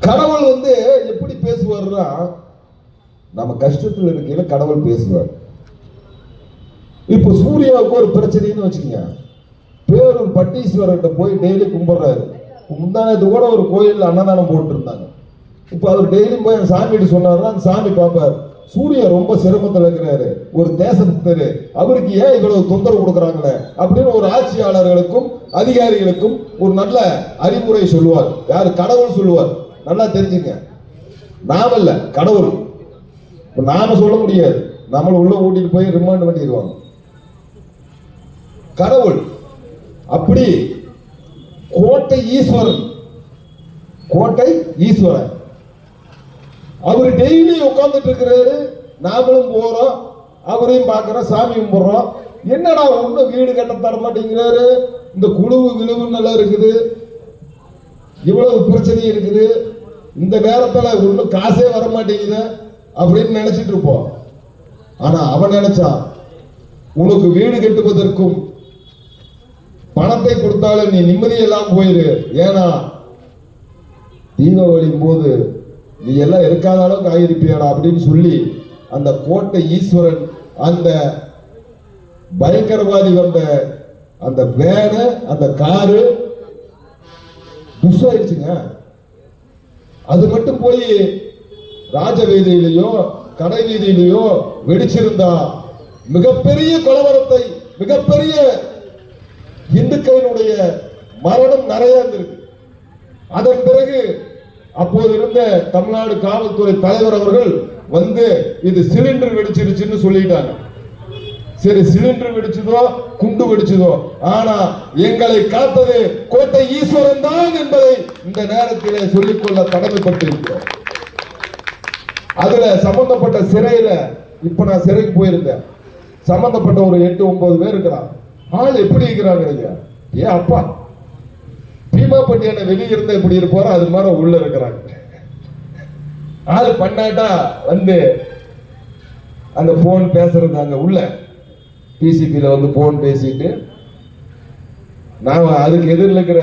கடவுள் வந்து எப்படி பேசுவார்னா நம்ம கஷ்டத்தில் இருக்கையில கடவுள் பேசுவார். இப்போ சூர்யாவுக்கு ஒரு பிரச்சனைன்னு வச்சுக்கோங்க. பேரூர் பட்டீஸ்வரர்கிட்ட போய் டெய்லி கும்பிட்றாரு. முந்தானது கூட ஒரு கோயிலில் அன்னதானம் போட்டுருந்தாங்க. இப்போ அவர் டெய்லியும் போய் அந்த சாமிகிட்ட சொன்னாருன்னா அந்த சாமி பார்ப்பார். சூர்யா ரொம்ப சிரமத்தில் இருக்கிறாரு. ஒரு தேசத்தர் அவருக்கு ஏன் இவ்வளவு தொந்தரவு கொடுக்குறாங்களே? அப்படின்னு ஒரு ஆட்சியாளர்களுக்கும் அதிகாரிகளுக்கும் ஒரு நல்ல அறிவுரை சொல்லுவார். யார்? கடவுள் சொல்லுவார். நல்லா தெரிஞ்சுங்க. நாம இல்ல கடவுள். நாம சொல்ல முடியாது. நம்மளை உள்ள கூட்டிட்டு போய் ரிமாண்ட் பண்ணிடுவாங்க. கடவுள். அப்படி கோட்டை ஈஸ்வரன். கோட்டை ஈஸ்வரன். அவர் டெய்லி உட்கார்ந்துட்டு இருக்கிறாரு. நாமளும் போறோம். அவரையும் பார்க்குறோம். சாமி கும்பிட்றோம். என்னடா ஒன்றும் வீடு கட்ட தர மாட்டேங்கிறாரு? இந்த குழுவு கிழுவு நல்லா இருக்குது. இவ்வளவு பிரச்சனை இருக்குது. இந்த நேரத்தில் ஒன்றும் காசே வர மாட்டேங்குது அப்படின்னு நினைச்சிட்டு இருப்போம். ஆனா அவன் நினைச்சா உனக்கு வீடு கட்டுவதற்கும் பணத்தை கொடுத்தாலும் நீ நிம்மதியெல்லாம் போயிரு. ஏன்னா தீபாவளியும் போது நீ எல்லாம் இருக்காத அளவுக்கு ஆகிருப்பியாடா அப்படின்னு சொல்லி அந்த கோட்டை ஈஸ்வரன் அந்த பயங்கரவாதி வந்த அந்த வேனு அந்த காரு புஷ் ஆயிடுச்சுங்க. அது மட்டும் போய் ராஜ வீதியிலேயோ கடை வீதியிலேயோ வெடிச்சிருந்தா மிகப்பெரிய கொலவரத்தை மிகப்பெரிய இந்துக்களினுடைய மரணம் நிறைய இருந்திருக்கு. அதன் பிறகு அப்போது இருந்த தமிழ்நாடு காவல்துறை தலைவர் அவர்கள் வந்து இது சிலிண்டர் வெடிச்சிருச்சுன்னு சொல்லிட்டாங்க. சரி சிலிண்டர் வெடிச்சதோ குண்டு வெடிச்சதோ. ஆனா எங்களை காத்தது கோட்டை ஈஸ்வரன் தான் என்பதை இந்த நேரத்திலே சொல்லிக்கொள்ள கடமைப்பட்டிருக்கிறோம். அதுல சம்பந்தப்பட்ட சிறையில இப்ப நான் சிறைக்கு போயிருந்தேன். சம்பந்தப்பட்ட ஒரு எட்டு ஒன்பது பேர் இருக்கிறான் ஆள் எப்படி இருக்கிறாங்க ஐயா? ஏ அப்பா. பீமாப்பட்டி என்ன வெளியே இருந்தா இப்படி இருப்பாரோ அது மாதிரி உள்ள இருக்கிறாங்க. ஆள் பண்ணாட்டா வந்து அந்த போன் பேசுறது அங்க உள்ள. டிசிபியில் வந்து போன் பேசிட்டு நான் அதுக்கு எதிரில் இருக்கிற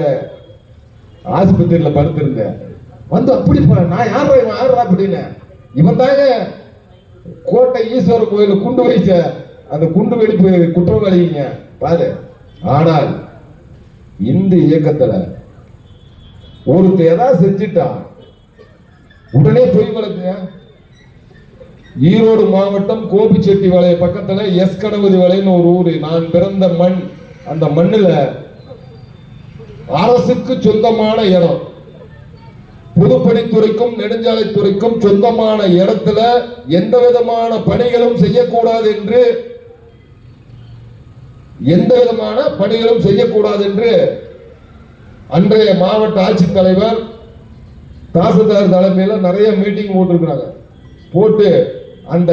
ஆஸ்பத்திரியில் படுத்திருந்தேன். வந்து அப்படி நான் யார் இவன் யாரா அப்படின்னு. இவன் தாங்க கோட்டை ஈஸ்வரர் கோயில் குண்டு வைச்ச அந்த குண்டு வெடிப்பு குற்றவாளிங்க. பாரு. ஆனால் இந்த இயக்கத்துல ஒருத்தர் ஏதாவது செஞ்சுட்டான் உடனே பொய் வழக்குங்க. ஈரோடு மாவட்டம் கோபிச்செட்டிபாளைய பக்கத்துல எஸ் கணபதி வலைன்னு ஒரு ஊரு. நான் பிறந்த மண். அந்த மண்ணில் அரசுக்கு சொந்தமான இடம். பொதுப்பணித்துறைக்கும் நெடுஞ்சாலைத்துறைக்கும் சொந்தமான இடத்துல எந்த விதமான பணிகளும் செய்யக்கூடாது என்று எந்த விதமான பணிகளும் செய்யக்கூடாது என்று அன்றைய மாவட்ட ஆட்சித்தலைவர் தாசில்தார் தலைமையில் நிறைய மீட்டிங் போட்டிருக்கிறாங்க. போட்டு அந்த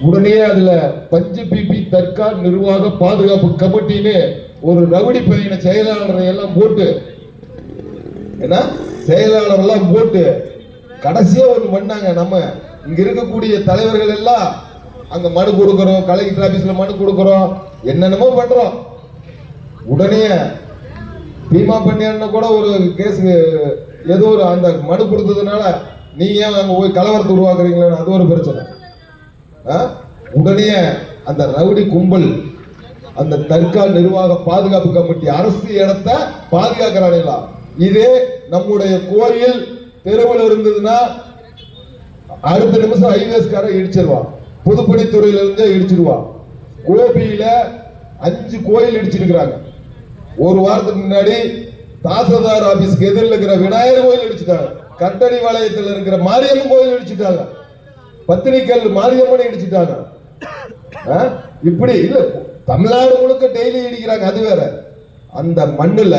உடனே அதுல பஞ்சு பிபி தற்கால் நிர்வாக பாதுகாப்பு கமிட்டின்னு ஒரு ரவுடி பையனை செயலாளரை எல்லாம் போட்டு என்ன? செயலாளர் எல்லாம் போட்டு கடைசியா ஒண்ணு பண்ணாங்க நம்ம. இங்க இருக்கக்கூடிய தலைவர்கள் எல்லாம் அங்க மனு கொடுக்குறோம் கலெக்டர் ஆபீஸ்ல மனு கொடுக்குறோம் என்னென்னமோ பண்றோம். உடனே பீமா பண்ணியான்னு கூட ஒரு கேஸ் ஏதோ ஒரு அந்த மனு கொடுத்ததுனால நீங்கள் ஏன் அங்கே போய் கலவரத்தை உருவாக்குறீங்களே அது ஒரு பிரச்சனை. ஆ? உடனே அந்த ரவுடி கும்பல் அந்த தற்கால் நிர்வாக பாதுகாப்பு கமிட்டி அரசு இடத்தை பாதுகாக்கிறாங்களா இதே நம்முடைய கோயில் தெருவில் இருந்ததுன்னா அடுத்த நிமிஷம் ஐவேஸ்கார இடிச்சிருவான் பொதுப்பணித்துறையில இருந்தே இடிச்சிருவான் கோபியில அஞ்சு கோயில் இடிச்சிருக்கிறாங்க. ஒரு வாரத்துக்கு முன்னாடி தாசதார் ஆபீஸ்க்கு எதிரில் இருக்கிற விநாயகர் கோயில் இடிச்சுட்டாங்க. கட்டடி வளையத்தில் இருக்கிற மாரியம்மன் கோயில் இடிச்சிட்டாங்க. பத்திரிக்கல் மாரியம்மனை இடிச்சுட்டாங்க. ஆ? இப்படி இல்ல தமிழ்நாடு முழுக்க டெய்லி இடிக்கிறாங்க அது வேற. அந்த மண்ணில்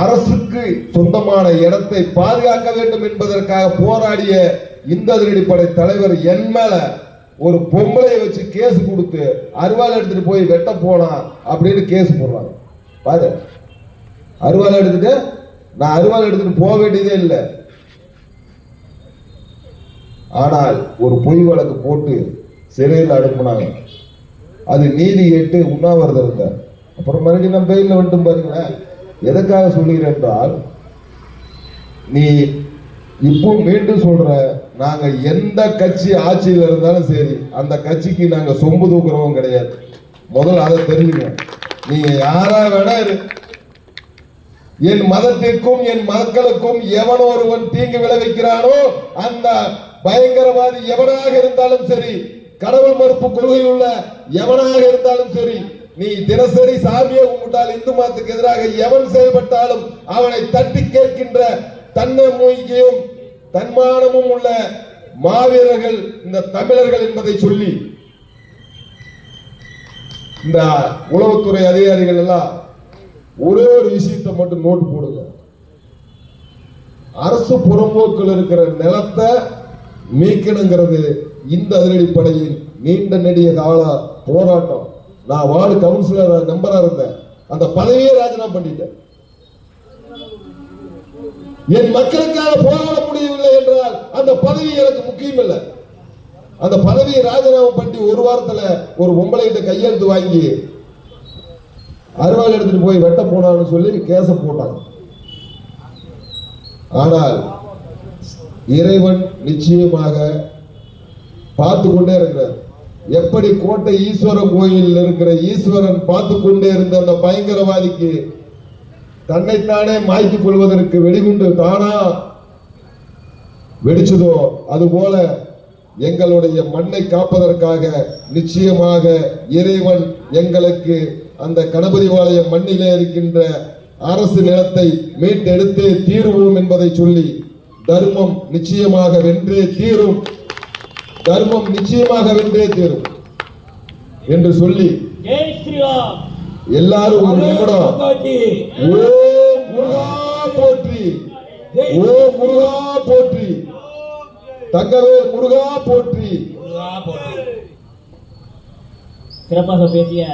அரசுக்கு சொந்தமான இடத்தை பாதுகாக்க வேண்டும் என்பதற்காக போராடிய இந்த அதிரடிப்படை தலைவர் என் மேல ஒரு பொம்பளையை வச்சு கேஸ் கொடுத்து அருவாள் எடுத்துட்டு போய் வெட்ட போனான் அப்படின்னு கேஸ் போடுறாங்க பாரு. அருவாள் எடுத்துட்டு நான் அருவாள் எடுத்துட்டு போக வேண்டியதே இல்லை. ஆனால் ஒரு பொய் வழக்கு போட்டு சிறையில் அனுப்புனாங்க. அது நீதி கேட்டு உண்ணாவிரதம் இருந்தார். அப்புறம் மறுபடியும் நம்ம பெயிலில் வந்துட்டு பாருங்களேன். எதற்காக சொல்லுகிறேன் என்றால் நீ இப்போ மீண்டும் சொல்ற நாங்க எந்த கட்சி ஆட்சியில் இருந்தாலும் சரி அந்த கட்சிக்கு நாங்க சொம்பு தூக்குறவங்க கிடையாது. முதல்ல அதை தெரிஞ்சுங்க நீங்க யாரா வேணா இரு. என் மதத்திற்கும் என் மக்களுக்கும் எவன் ஒருவன் தீங்கு விளைவிக்கிறானோ அந்த பயங்கரவாதி எவனாக இருந்தாலும் சரி கடவுள் மறுப்பு கொள்கை உள்ள எவனாக இருந்தாலும் சரி நீ தினசரி சாமியை கும்பிட்டால் இந்து மதத்துக்கு எதிராக எவன் செயல்பட்டாலும் அவனை தட்டி கேட்கின்ற தன்னம்பிக்கையும் தன்மானமும் உள்ள மாவீரர்கள் இந்த தமிழர்கள் என்பதை சொல்லி இந்த உளவுத்துறை அதிகாரிகள் எல்லாம் ஒரே ஒரு விஷயத்தை மட்டும் நோட்டு போடுங்க. அரசு புறம்போக்கில் இருக்கிற நிலத்தை மீட்கணுங்கிறது இந்த அதிரடிப்படையின் நீண்ட நெடிய கால போராட்டம். நான் வார்டு கவுன்சிலர் நம்பரா இருந்தேன். அந்த பதவியே ராஜினாமா பண்ணிட்டேன். என் மக்களுக்காக போராட முடியவில்லை என்றால் அந்த பதவி எனக்கு முக்கியம் இல்லை. அந்த பதவியை ராஜினாமா பண்ணி ஒரு வாரத்துல ஒரு பொம்பளைகிட்ட கையெழுத்து வாங்கி அருவாள் எடுத்துட்டு போய் வெட்ட போனான்னு சொல்லி கேச போட்டாங்க. ஆனால் இறைவன் நிச்சயமாக பார்த்து கொண்டே இருக்கிறார். எப்படி கோட்டை ஈஸ்வர கோயில் இருக்கிற ஈஸ்வரன் பார்த்து கொண்டே இருந்த அந்த பயங்கரவாதிக்கு தன்னைத்தானே மாய்த்துக் கொள்வதற்கு வெடிகுண்டு தானா வெடிச்சதோ? அதுபோல எங்களுடைய மண்ணை காப்பதற்காக நிச்சயமாக இறைவன் எங்களுக்கு அந்த கணபதிவாளையம் மண்ணிலே இருக்கின்ற அரசு நிலத்தை மீட்டெடுத்தே தீருவோம் என்பதை சொல்லி தர்மம் நிச்சயமாக வென்றே தீரும். தர்மம் நிச்சயமாக வென்றே தீரும். என்று சொல்லி எல்லாரும் ஒரு நிமிடம். போற்றி. ஓம் முருகா போற்றி. தங்கவே முருகா போற்றி. சிறப்பாக பேசிய